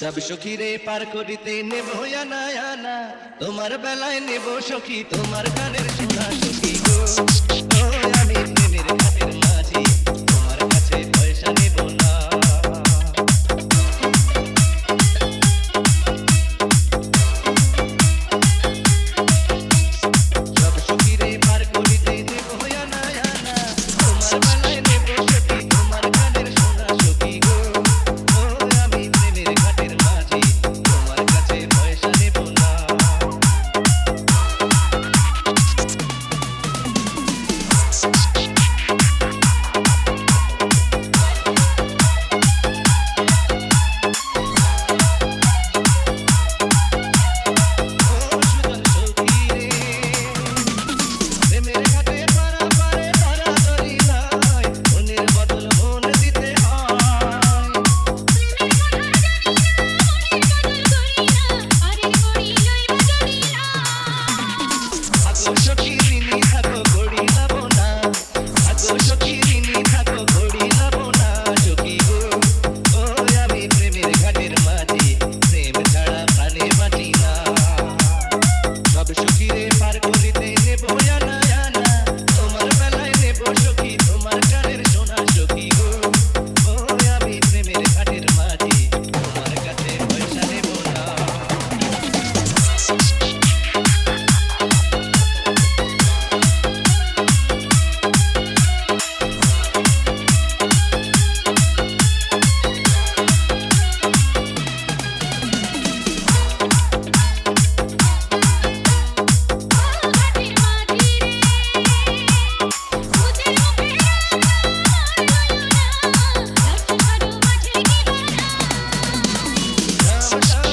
সব সখীরে পার করিতে নেব আনা আনা। তোমার বেলায় নেব সখী, তোমার গানের সোনা সখী গো। love.